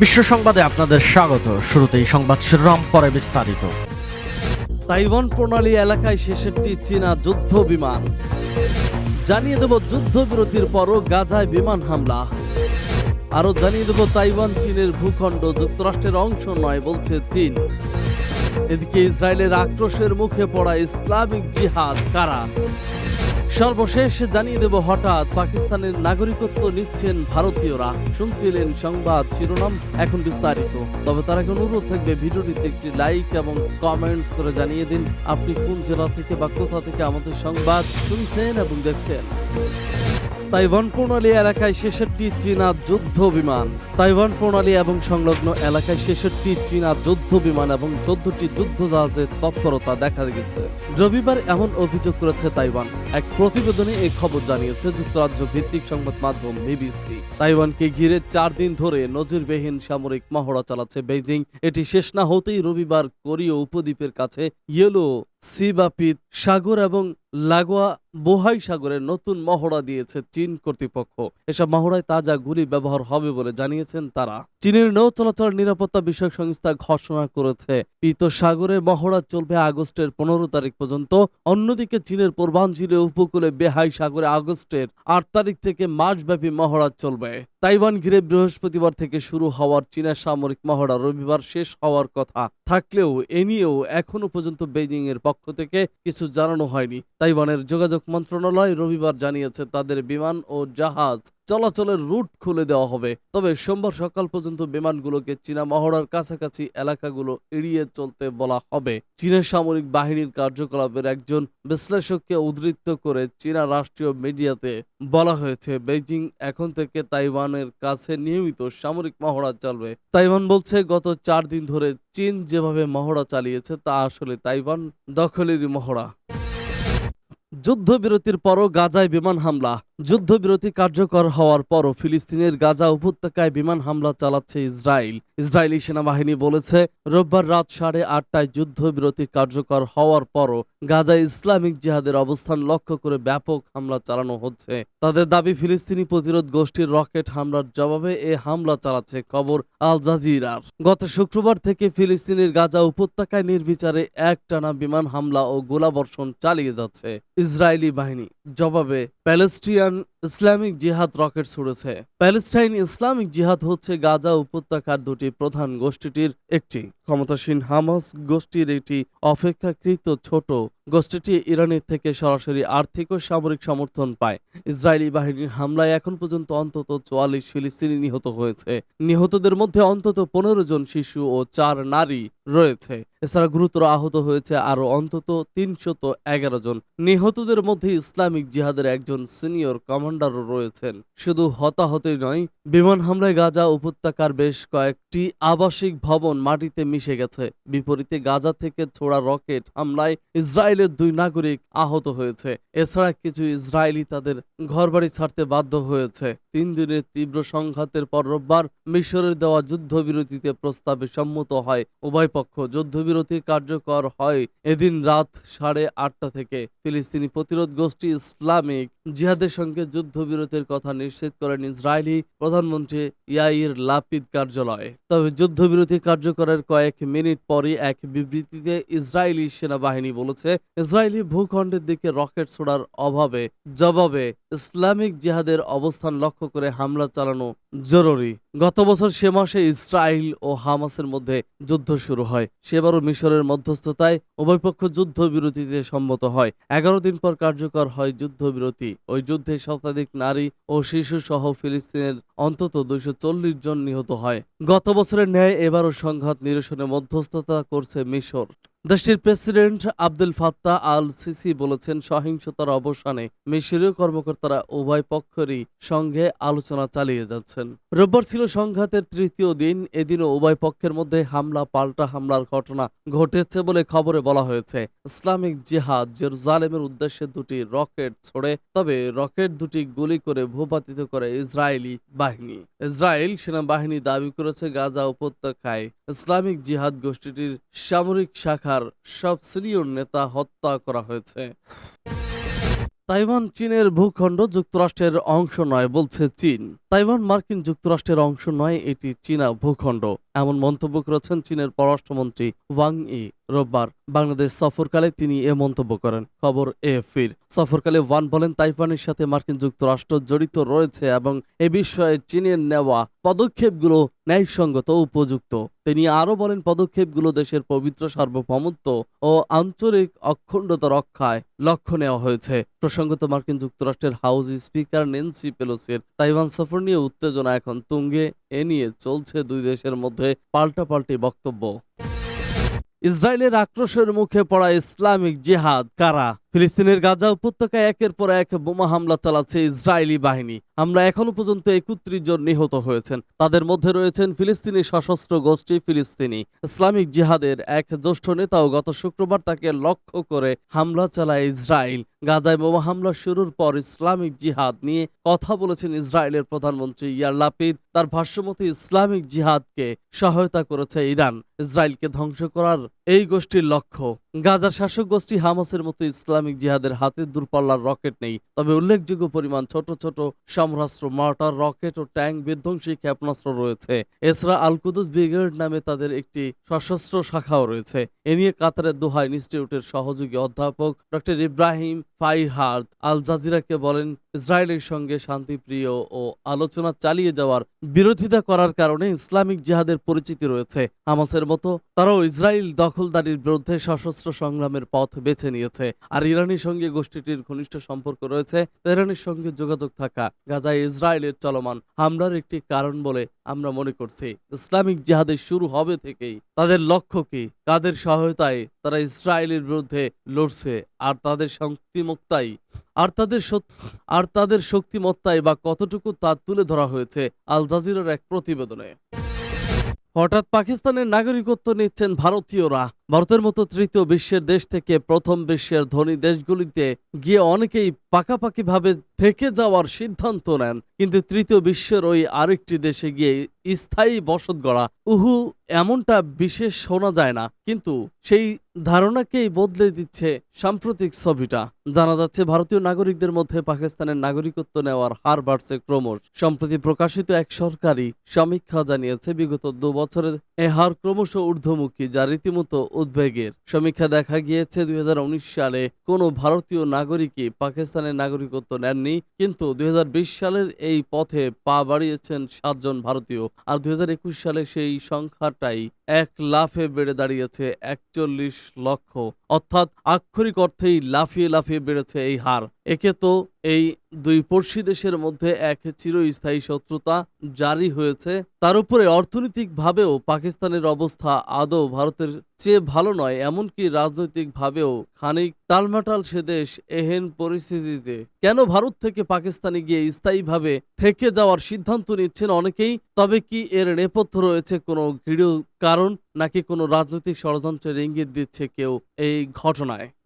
বিশ্ব সংবাদে আপনাদের স্বাগত। শুরুতেই সংবাদ শিরোনাম, পরে বিস্তারিত। তাইওয়ান প্রণালী এলাকায় শেষেরটি চীনা যুদ্ধ বিমান। জানিয়ে দেব যুদ্ধ বিরতির পরও গাজায় বিমান হামলা। আরও জানিয়ে দেব তাইওয়ান চীনের ভূখণ্ড যুক্তরাষ্ট্রের অংশ নয় বলছে চীন। এদিকে ইসরায়েলের আক্রোশের মুখে পড়া ইসলামিক জিহাদ কারা? সর্বশেষ জানিয়ে দেব, হঠাৎ পাকিস্তানের নাগরিকত্ব নিচ্ছেন ভারতীয়রা। শুনছিলেন সংবাদ শিরোনাম, এখন বিস্তারিত। তবে তার আগে অনুরোধ থাকবে, ভিডিওটিতে একটি লাইক এবং কমেন্টস করে জানিয়ে দিন, আপনি কোন জেলা থেকে বা কোথা থেকে আমাদের সংবাদ শুনছেন এবং দেখছেন। তাইওয়ান প্রণালী এলাকায় ছেষট্টি চীনা যুদ্ধ বিমান। তাইওয়ান প্রণালী এবং সংলগ্ন এলাকায় ছেষট্টি চীনা যুদ্ধ বিমান এবং চোদ্দটি যুদ্ধ জাহাজের তৎপরতা দেখা গেছে। রবিবার এমন অভিযোগ করেছে তাইওয়ান। এক প্রতিবেদনে এই খবর জানিয়েছে যুক্তরাজ্য ভিত্তিক সংবাদ মাধ্যম বিবিসি। তাইওয়ানকে ঘিরে চার দিন ধরে নজিরবিহীন সামরিক মহড়া চালাচ্ছে বেইজিং। এটি শেষ না হতেই রবিবার কোরীয় উপদ্বীপের কাছে ইয়েলো সিবাপিত সাগর এবং লাগোয়া বোহাই সাগরের নতুন মহড়া দিয়েছে চীন কর্তৃপক্ষ। এসব মহড়ায় তাজা গুলি ব্যবহার হবে বলে জানিয়েছেন তারা। চীনের নৌ চলাচল নিরাপত্তা বিষয়ক সংস্থা ঘোষণা করেছে। পিত সাগরে মহড়া চলবে আগস্টের পনেরো তারিখ পর্যন্ত। অন্যদিকে চীনের পূর্বাঞ্চলীয় উপকূলে বেহাই সাগরে আগস্টের আট তারিখ থেকে মাসব্যাপী মহড়া চলবে। তাইওয়ান ঘিরে বৃহস্পতিবার থেকে শুরু হওয়ার চীনের সামরিক মহড়া রবিবার শেষ হওয়ার কথা থাকলেও এ নিয়েও এখনও পর্যন্ত বেজিং এর পক্ষ থেকে কিছু জানানো হয়নি। তাইওয়ানের যোগাযোগ মন্ত্রণালয় রবিবার জানিয়েছে, তাদের বিমান ও জাহাজ চলাচলের রুট খুলে দেওয়া হবে। তবে সোমবার সকাল পর্যন্ত বিমানগুলোকে চীনা মহড়ার কাছাকাছি এলাকাগুলো এড়িয়ে চলতে বলা হবে। চীনের সামরিক বাহিনীর কার্যকলাপের একজন বিশ্লেষককে উদ্ধৃত করে চীনা রাষ্ট্রীয় মিডিয়াতে বলা হয়েছে, বেইজিং এখন থেকে তাইওয়ানের কাছে নিয়মিত সামরিক মহড়া চলবে। তাইওয়ান বলছে, গত চার দিন ধরে চীন যেভাবে মহড়া চালিয়েছে, তা আসলে তাইওয়ান দখলেরই মহড়া। যুদ্ধবিরতির পরও গাজায় বিমান হামলা। যুদ্ধবিরতি কার্যকর হওয়ার পরও ফিলিস্তিনের গাজা উপত্যকায় বিমান হামলা চালাচ্ছে ইসরায়েল। ইসরায়েলি সেনাবাহিনী বলেছে, রোববার রাত সাড়ে আটটায় যুদ্ধবিরতি কার্যকর হওয়ার পরও গাজায় ইসলামিক জিহাদের অবস্থান লক্ষ্য করে ব্যাপক হামলা চালানো হচ্ছে। তাদের দাবি, ফিলিস্তিনি প্রতিরোধ গোষ্ঠীর রকেট হামলার জবাবে এ হামলা চালাচ্ছে খবর আল জাজিরার। গত শুক্রবার থেকে ফিলিস্তিনের গাজা উপত্যকায় নির্বিচারে একটানা বিমান হামলা ও গোলাবর্ষণ চালিয়ে যাচ্ছে ইসরায়েলি বাহিনী। জবাবে Um, ইসলামিক জিহাদ রকেট ছুড়েছে। প্যালেস্টাইন ইসলামিক জিহাদ হচ্ছে গাজা উপত্যকার দুটি প্রধান গোষ্ঠীটির একটি। ক্ষমতাসীন হামাস গোষ্ঠীর একটি অপেক্ষাকৃত ছোট গোষ্ঠীটি ইরানের থেকে সরাসরি আর্থিক ও সামরিক সমর্থন পায়। ইসরায়েলি বাহিনীর হামলায় এখন পর্যন্ত অন্তত চুয়াল্লিশ ফিলিস্তিনি নিহত হয়েছে। নিহতদের মধ্যে অন্তত পনেরো জন শিশু ও চার নারী রয়েছে। এছাড়া গুরুতর আহত হয়েছে আরও অন্তত তিনশত এগারো জন। নিহতদের মধ্যে ইসলামিক জিহাদের একজন সিনিয়র কমান্ডারও রয়েছেন। শুধু হতাহতই নয়, বিমান হামলায় গাজা উপত্যকার বেশ কয়েকটি আবাসিক ভবন মাটিতে মিশে গেছে। বিপরীতে গাজা থেকে ছোড়া রকেট হামলায় ইসরায়েলের দুই নাগরিক আহত হয়েছে। এছাড়া কিছু ইসরায়েলি তাদের ঘরবাড়ি ছাড়তে বাধ্য হয়েছে। তিন দিনের তীব্র সংঘাতের পর রোববার মিশরের দেওয়া যুদ্ধবিরতিতে প্রস্তাবে সম্মত হয়, উভয় পক্ষ যুদ্ধবিরতি কার্যকর হয় এদিন রাত সাড়ে আটটা থেকে। ফিলিস্তিনি প্রতিরোধ গোষ্ঠী ইসলামিক জিহাদের সঙ্গে যুদ্ধবিরতির কথা নিশ্চিত করেন ইসরায়েলি প্রধানমন্ত্রী ইয়াইর লাপিদ কার্যালয়। তবে যুদ্ধবিরতি কার্যকরের কয়েক মিনিট পরই এক বিবৃতিতে ইসরায়েলি সেনাবাহিনী বলেছে, ইসরায়েলি ভূখণ্ডের দিকে রকেট ছোড়ার অভাবে, জবাবে ইসলামিক জিহাদের অবস্থান লক্ষ্য করে হামলা চালানো জরুরি। গত বছর সে মাসে ইসরায়েল ও হামাসের মধ্যে যুদ্ধ শুরু হয়। সেবারও মিশরের মধ্যস্থতায় উভয়পক্ষ যুদ্ধবিরতিতে সম্মত হয়। এগারো দিন পর কার্যকর হয় যুদ্ধবিরতি। ওই যুদ্ধে শতাধিক নারী ও শিশু সহ ফিলিস্তিনের অন্তত দুইশো চল্লিশ জন নিহত হয়। গত বছরের ন্যায় এবারও সংঘাত নিরসনে মধ্যস্থতা করছে মিশর। দেশটির president Abdel Fattah al Sisi বলেছেন, সহিংসতার অবসানে মিশরীয় কর্মকর্তারা উভয় পক্ষেরই সঙ্গে আলোচনা চালিয়ে যাচ্ছেন। রোববার ছিল সংঘাতের তৃতীয় দিন, এদিনও উভয় পক্ষের মধ্যে হামলা, পাল্টা হামলার ঘটনা ঘটেছে বলে খবরে বলা হয়েছে। ইসলামিক জিহাদ জেরুজালেমের উদ্দেশ্যে দুটি রকেট ছোড়ে, তবে রকেট দুটি গুলি করে ভূপাতিত করে ইসরায়েলি বাহিনী। ইসরায়েল সেনাবাহিনী দাবি করেছে, গাজা উপত্যকায় ইসলামিক জিহাদ গোষ্ঠীটির সামরিক শাখার সব সিনিয়র নেতা হত্যা করা হয়েছে। তাইওয়ান চীনের ভূখণ্ড যুক্তরাষ্ট্রের অংশ নয়, বলছে চীন। তাইওয়ান মার্কিন যুক্তরাষ্ট্রের অংশ নয়, এটি চীনা ভূখণ্ড। এমন মন্তব্য করেছেন চীনের পররাষ্ট্রমন্ত্রী ওয়াং ই, রোববার। বাংলাদেশ সফরকালে তিনি এ মন্তব্য করেন। খবর এএফপির সফরকালে ওয়ান বলেন, তাইওয়ানের সাথে মার্কিন যুক্তরাষ্ট্র জড়িত রয়েছে এবং এ বিষয়ে চীনের নেওয়া পদক্ষেপগুলো ন্যায়সঙ্গত উপযুক্ত। তিনি আরও বলেন, পদক্ষেপগুলো দেশের পবিত্র সার্বভৌমত্ব ও আঞ্চলিক অখণ্ডতা রক্ষায় লক্ষ্য নেওয়া হয়েছে। প্রসঙ্গত, মার্কিন যুক্তরাষ্ট্রের হাউস স্পিকার নেন্সি পেলোসির তাইওয়ান সফর নিয়ে উত্তেজনা এখন তুঙ্গে এ নিয়ে চলছে দুই দেশের মধ্যে পাল্টাপাল্টি বক্তব্য। ইসরায়েলের আক্রোশের মুখে পড়া ইসলামিক জিহাদ কারা? ফিলিস্তিনের গাজা উপত্যকায় একের পর এক বোমা হামলা চালাচ্ছে ইসরায়েলি বাহিনী। আমরা এখনও পর্যন্ত একত্রিশ জন নিহত হয়েছেন। তাদের মধ্যে রয়েছেন ফিলিস্তিনি সশস্ত্র গোষ্ঠী ফিলিস্তিনি। ইসলামিক জিহাদের এক জ্যেষ্ঠ নেতাও গত শুক্রবার তাকে লক্ষ্য করে হামলা চালায় ইসরায়েল। গাজায় বোমা হামলা শুরুর পর ইসলামিক জিহাদ নিয়ে কথা বলেছেন ইসরায়েলের প্রধানমন্ত্রী ইয়ার লাপিদ। তার ভাষ্যমতে, ইসলামিক জিহাদকে সহায়তা করেছে ইরান। ইসরায়েলকে ধ্বংস করার এই গোষ্ঠীর লক্ষ্য। গাজার শাসক গোষ্ঠী হামাসের মতো ইসলামিক জিহাদের হাতে দূরপাল্লার রকেট নেই। তবে উল্লেখযোগ্য পরিমাণ ছোট ছোট সমরাস্ত্র মার্টার রকেট ও ট্যাঙ্ক বিধ্বংসী ক্ষেপণাস্ত্র রয়েছে। এছাড়া আলকুদুস ব্রিগেড নামে তাদের একটি সশস্ত্র শাখাও রয়েছে। এ নিয়ে কাতারের দোহা ইনস্টিটিউটের সহযোগী অধ্যাপক ডক্টর ইব্রাহিম ফাইহার্দ আল জাজিরাকে বলেন, ইসরায়েলের সঙ্গে শান্তিপ্রিয় ও আলোচনা চালিয়ে যাওয়ার বিরোধিতা করার কারণে ইসলামিক জিহাদের পরিচিতি রয়েছে। হামাসের মতো তারাও ইসরায়েল দখলদারির বিরুদ্ধে সশস্ত্র সংগ্রামের পথ বেছে নিয়েছে। আর ইরানের সঙ্গে গোষ্ঠীটির ঘনিষ্ঠ সম্পর্ক রয়েছে। তেহরানের সঙ্গে যোগাযোগ থাকা গাজায় ইসরায়েলের চলমান হামলার একটি কারণ বলে আমরা মনে করছি। ইসলামিক জিহাদের শুরু হবে থেকেই তাদের লক্ষ্য কি? কাদের সহায়তায় তারা ইসরায়েলের বিরুদ্ধে লড়ছে? আর তাদের শক্তিমত্তাই, আর তাদের আর তাদের শক্তিমত্তায় বা কতটুকু তা তুলে ধরা হয়েছে আল জাজিরার এক প্রতিবেদনে। হঠাৎ পাকিস্তানের নাগরিকত্ব নিচ্ছেন ভারতীয়রা। ভারতের মতো তৃতীয় বিশ্বের দেশ থেকে প্রথম বিশ্বের ধনী দেশগুলিতে গিয়ে অনেকেই পাকাপাকিভাবে থেকে যাওয়ার সিদ্ধান্ত নেন। কিন্তু তৃতীয় বিশ্বের ওই আরেকটি দেশে গিয়ে স্থায়ী বসত গড়া উহু এমনটা বিশেষ শোনা যায় না। কিন্তু সেই ধারণাকেই বদলে দিচ্ছে সাম্প্রতিক ছবিটা। জানা যাচ্ছে, ভারতীয় নাগরিকদের মধ্যে পাকিস্তানের নাগরিকত্ব নেওয়ার হার বাড়ছে ক্রমশ। সম্প্রতি প্রকাশিত এক সরকারি সমীক্ষা জানিয়েছে, বিগত দু বছরের এ হার ক্রমশ ঊর্ধ্বমুখী, যা রীতিমতো উদ্বেগের। সমীক্ষা দেখা গিয়েছে দুই হাজার উনিশ সালে কোনো ভারতীয় নাগরিকই পাকিস্তানের নাগরিকত্ব নেননি, কিন্তু দুই হাজার বিশ সালের এই পথে পা বাড়িয়েছেন সাতজন ভারতীয়। আর দুই হাজার একুশ সালে সেই সংখ্যাটাই এক লাফে বেড়ে দাঁড়িয়েছে একচল্লিশ লক্ষ। অর্থাৎ আক্ষরিক অর্থেই লাফিয়ে লাফিয়ে বেড়েছে এই হার। একে তো এই দুই পড়শি দেশের মধ্যে এক চিরস্থায়ী শত্রুতা জারি হয়েছে। তার উপরে অর্থনৈতিকভাবেও পাকিস্তানের অবস্থা আদৌ ভারতের চেয়ে ভালো নয়, এমনকি রাজনৈতিকভাবেও খানিক টালমাটাল সে দেশ এহেন পরিস্থিতিতে। কেন ভারত থেকে পাকিস্তানে গিয়ে স্থায়ীভাবে থেকে যাওয়ার সিদ্ধান্ত নিচ্ছেন অনেকেই? তবে কি এর নেপথ্য রয়েছে কোনো দৃঢ় কারণ নাকি কোনো রাজনৈতিক ষড়যন্ত্রের ইঙ্গিত দিচ্ছে কেউ এই ঘটনায়।